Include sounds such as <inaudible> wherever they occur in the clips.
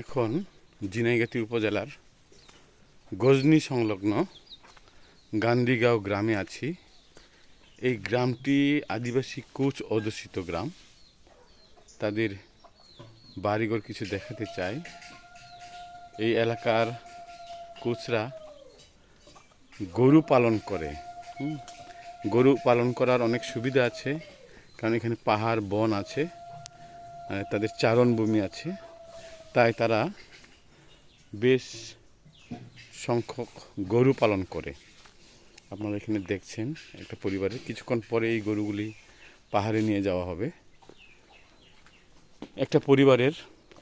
এখন জিনাইগাতি উপজেলার গজনি সংলগ্ন গান্ধীগাঁও গ্রামে আছি। এই গ্রামটি আদিবাসী কোচ অধ্যুষিত গ্রাম। তাদের বাড়িঘর কিছু দেখাতে চাই। এই এলাকার কোচরা গরু পালন করে। গরু পালন করার অনেক সুবিধা আছে, কারণ এখানে পাহাড়, বন আছে তাদের চারণভূমি আছে। তাই তারা বেশ সংখ্যক গরু পালন করে। আপনারা এখানে দেখছেন একটা পরিবারে। কিছুক্ষণ পরে এই গরুগুলি পাহাড়ে নিয়ে যাওয়া হবে। একটা পরিবারের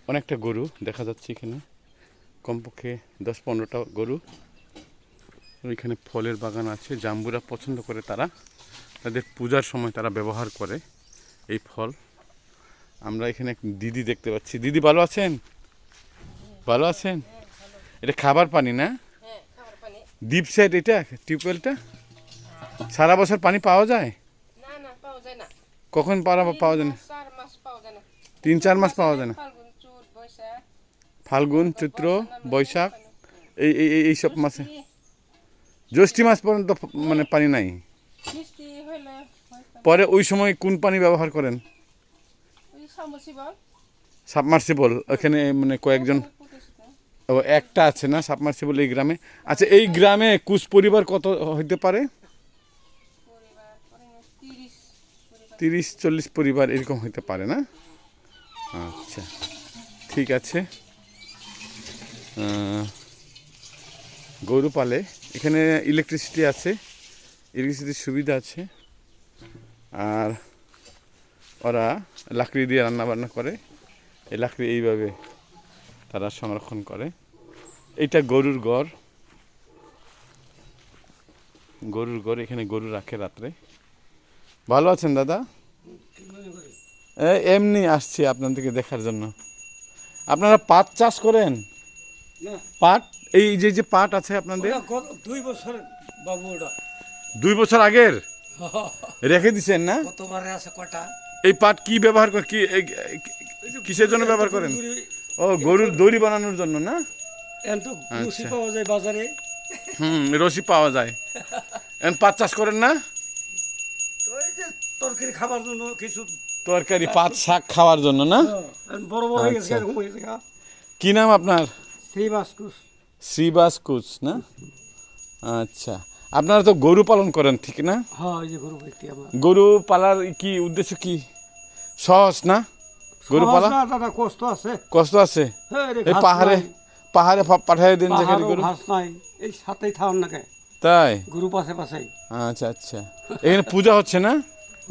অনেকটা গরু দেখা যাচ্ছে এখানে। কমপক্ষে দশ পনেরোটা গরু। ওইখানে ফলের বাগান আছে। জাম্বুরা পছন্দ করে তারা। তাদের পূজার সময় তারা ব্যবহার করে এই ফল। আমরা এখানে এক দিদি দেখতে পাচ্ছি। দিদি ভালো আছেন? ভালো আছেন? এটা খাবার পানি না? ডিপ সাইড এটা? টিউবওয়েলটা সারা বছর পানি পাওয়া যায়? কখন পাওয়া পাওয়া যায় না? তিন চার মাস পাওয়া যায় না? তিন চার মাস পাওয়া যায় না ফাল্গুন চৈত্র বৈশাখ এই এই এই- এইসব মাসে। জ্যৈষ্ঠী মাস পর্যন্ত মানে পানি নাই? পরে ওই সময় কোন পানি ব্যবহার করেন? সাবমার্সিবল। সাবমার্সিবল ওখানে মানে কয়েকজন একটা আছে না সাবমার্সিবল এই গ্রামে? আচ্ছা এই গ্রামে কুশ পরিবার কত হইতে পারে? তিরিশ চল্লিশ পরিবার এরকম হইতে পারে না? আচ্ছা ঠিক আছে। আহ, গরু পালে এখানে ইলেকট্রিসিটি আছে ইলেকট্রিসিটির সুবিধা আছে। আর ওরা লাকড়ি দিয়ে রান্না বান্না করে। এই লাকড়ি এইভাবে তারা সংরক্ষণ করে। এটা গরুর গড়। গরুর গড় এখানে গরু রাখে রাত্রে। ভালো আছেন দাদা? এমনি আসছি আপনাদেরকে দেখার জন্য। আপনারা পাট চাষ করেন? পাট? এই যে যে পাট আছে আপনাদের? দুই বছর বাবু ওটা। দুই বছর আগের? <laughs> রেখে দিছেন না? গতবারে আছে কটা। এই পাট কি ব্যবহার করে কি কিসের জন্য ব্যবহার করেন? ও গরুর দড়ি বানানোর জন্য না? এখন তো আচ্ছা। পাওয়া যায় বাজারে। হুম রশি পাওয়া যায়। এখন পাট চাষ করেন না? তরকারি খাবার জন্য কিছু তরকারি পাট শাক খাওয়ার জন্য না? এখন বড় বড় হয়ে গেছে আচ্ছা। হয়ে কি নাম আপনার? সেই বাসকুস শ্রীবাস কুচ না? আচ্ছা। আপনারা তো গরু পালন করেন ঠিক না? হ্যাঁ গরু পালার কি উদ্দেশ্য কি? সহজ না? গরু পালা? দাদা কষ্ট আছে। কষ্ট আছে? এই পাহাড়ে পাহাড়ে পাঠায় দিন পাহাড়ও গরু ঘাস নাই এই সাথেই থাকুন না কে তাই? গরু পাশে পাশে আচ্ছা আচ্ছা। এখানে পূজা হচ্ছে না?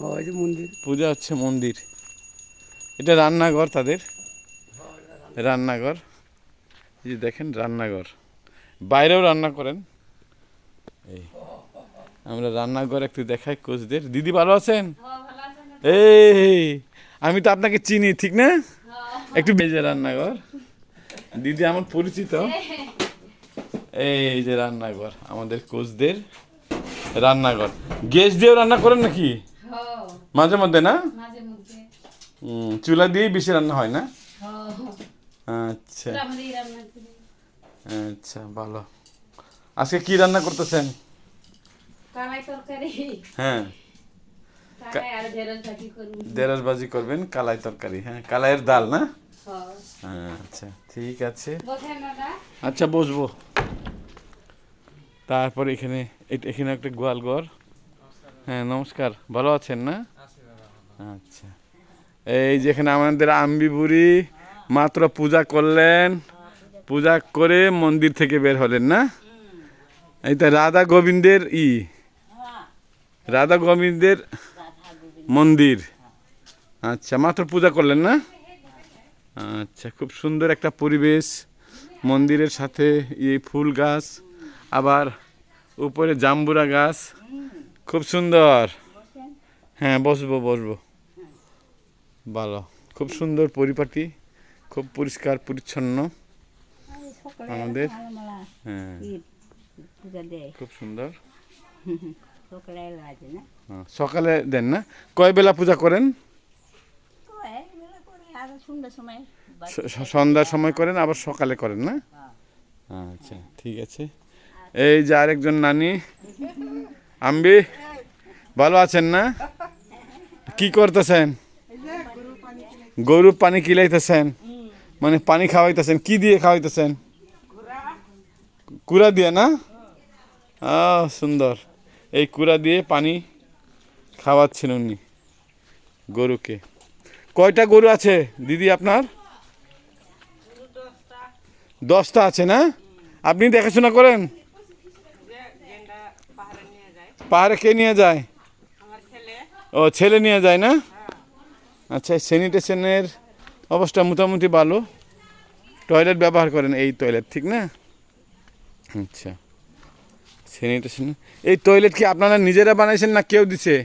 ওই যে মন্দির পূজা হচ্ছে মন্দির। এটা রান্নাঘর তাদের। রান্নাঘর। এই যে দেখেন রান্নাঘর। বাইরেও রান্না করেন। এই আমরা রান্নাঘর একটু দেখাই কোচদের। দিদি ভালো আছেন। এই আমি তো আপনাকে চিনি ঠিক না? একটু বেজে রান্নাঘর। দিদি আমার পরিচিত। এই যে রান্নাঘর আমাদের কোচদের রান্নাঘর। গ্যাস দিয়েও রান্না করেন নাকি? হ্যাঁ। মাঝে মধ্যে না? চুলা দিয়েই বেশি রান্না হয় না? আচ্ছা। রান্না করি। আচ্ছা ভালো। আজকে কি রান্না করতেছেন? হ্যাঁ। কালাই আর ঢেঁড়স ভাজি করব? দেড়াস বাজি করবেন কালাই তরকারি হ্যাঁ? কালাইয়ের ডাল না? হ্যাঁ। আচ্ছা ঠিক আছে। আচ্ছা বসবো। তারপর এখানে এখানে একটা গোয়াল ঘর। হ্যাঁ নমস্কার। ভালো আছেন না? আচ্ছা। এই যেখানে আমাদের আম্বি বুড়ি মাত্র পূজা করলেন। পূজা করে মন্দির থেকে বের হলেন না? এইটা রাধা গোবিন্দের ই। রাধা গোবিন্দের মন্দির। আচ্ছা মাত্র পূজা করলেন না? আচ্ছা খুব সুন্দর একটা পরিবেশ। মন্দিরের সাথে এই ফুল গাছ আবার উপরে জাম্বুরা গাছ। খুব সুন্দর। হ্যাঁ বসবো বসবো। ভালো খুব সুন্দর পরিপাটি খুব পরিষ্কার পরিচ্ছন্ন। আমাদের হ্যাঁ খুব সুন্দর। <laughs> সকালে হ্যাঁ, সকালে দেন না। কয় বেলা পূজা করেন? সন্ধ্যার সময় করেন আবার সকালে করেন না? আচ্ছা ঠিক আছে। এই যে আরেকজন নানি। আম্বি ভালো আছেন না? কি করতেছেন? গরু পানি কিলাইতেছেন মানে পানি খাওয়াইতেছেন কি দিয়ে খাওয়াইতেছেন? কুড়া দিয়ে না? সুন্দর। এই কুড়া দিয়ে পানি খাওয়াচ্ছেন উনি, গরুকে। কয়টা গরু আছে দিদি আপনার? দশটা আছে না? আপনি দেখাশোনা করেন? পাহাড়ে কে নিয়ে যায়? ও, ছেলে নিয়ে যায় না? আচ্ছা স্যানিটেশনের অবস্থা মোটামুটি ভালো। টয়লেট ব্যবহার করেন এই টয়লেট, ঠিক না? আচ্ছা। স্যানিটেশন এই টয়লেট কি আপনারা নিজেরা বানাইছেন না কেউ দিছে?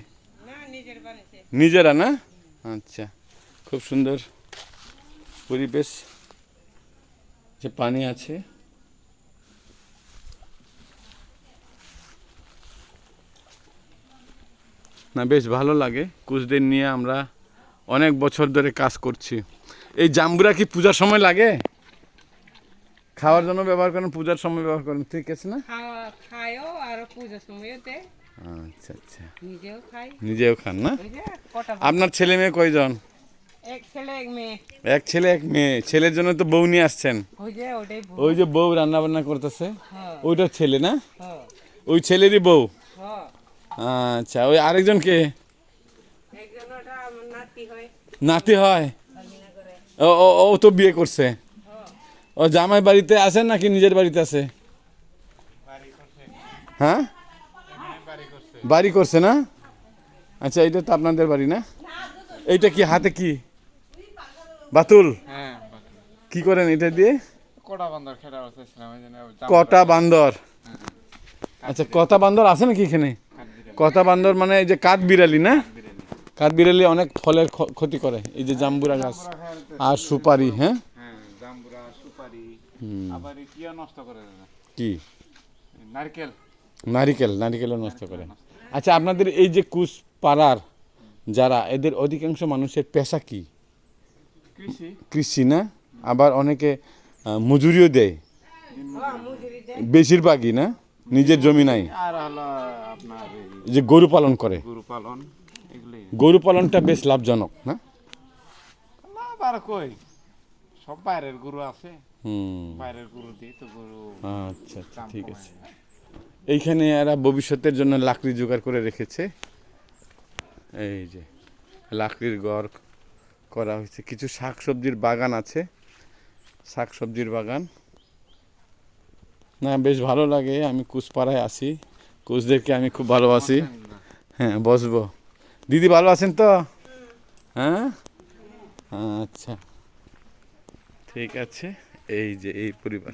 নিজেরা না? আচ্ছা খুব সুন্দর পরিবেশ। যে পানি আছে। না বেশ ভালো লাগে। কুচদের নিয়ে আমরা অনেক বছর ধরে কাজ করছি। এই জাম্বুরা কি পূজার সময় লাগে? খাওয়ার জন্য ব্যবহার করেন পূজার সময় ব্যবহার করেন ঠিক আছে না? খায়ও আর পুজোর আচ্ছা আচ্ছা। নিজেও খাই। নিজেও খান না? আপনার ছেলে মেয়ে কয়জন? এক ছেলে এক মেয়ে। এক ছেলে এক মেয়ে। ছেলের জন্য তো বউ নিয়ে আসছেন। ওই যে বউ। রান্না বান্না করতেছে। হ্যাঁ। ওইটা ছেলে না? হ্যাঁ। ওই ছেলেরই বউ? হ্যাঁ। আচ্ছা ওই আরেকজন কে? নাতি হয়। ও ও ও তো বিয়ে করছে। ও জামাই বাড়িতে আছে নাকি নিজের বাড়িতে আছে? হ্যাঁ? বাড়ি করছে না? আচ্ছা এইটা তো আপনাদের বাড়ি না? এইটা কি হাতে কি? বাতুল? হ্যাঁ কি করেন এটা দিয়ে? কোটা বন্দর বান্দর? আচ্ছা কটা বান্দর আছে নাকি এখানে? কটা বান্দর মানে এই যে কাঠ বিড়ালি না? কাঠ বিড়ালি। অনেক ফলের ক্ষতি করে এই যে জাম্বুরা গাছ আর সুপারি হ্যাঁ? হ্যাঁ জাম্বুরা সুপারি আবার নষ্ট করে কি? নারকেল। নারিকেল নারিকেলও নষ্ট করে। আচ্ছা আপনাদের এই যে কুচ পাড়ার যারা এদের অধিকাংশ মানুষের পেশা কি? কৃষি। কৃষি না? আবার অনেকে মজুরিও দেয়। বেশিরভাগই না? নিজের জমি নাই? যে গরু পালন করে। গরু পালনটা বেশ লাভজনক না? কই? সব বাইরের গরু আছে। হুম। বাইরের গরু দিয়ে তো গরু আচ্ছা আচ্ছা ঠিক আছে। এইখানে এরা ভবিষ্যতের জন্য লাকড়ি জোগাড় করে রেখেছে। এই যে, লাকড়ির ঘর করা হয়েছে। কিছু শাকসবজির বাগান আছে, শাকসবজির বাগান। না, বেশ ভালো লাগে। আমি কুচপাড়ায় আসি কুচদেরকে আমি খুব ভালোবাসি। হ্যাঁ বসবো। দিদি, ভালো আছেন তো? হ্যাঁ? আচ্ছা। ঠিক আছে। এই যে, এই পরিবার।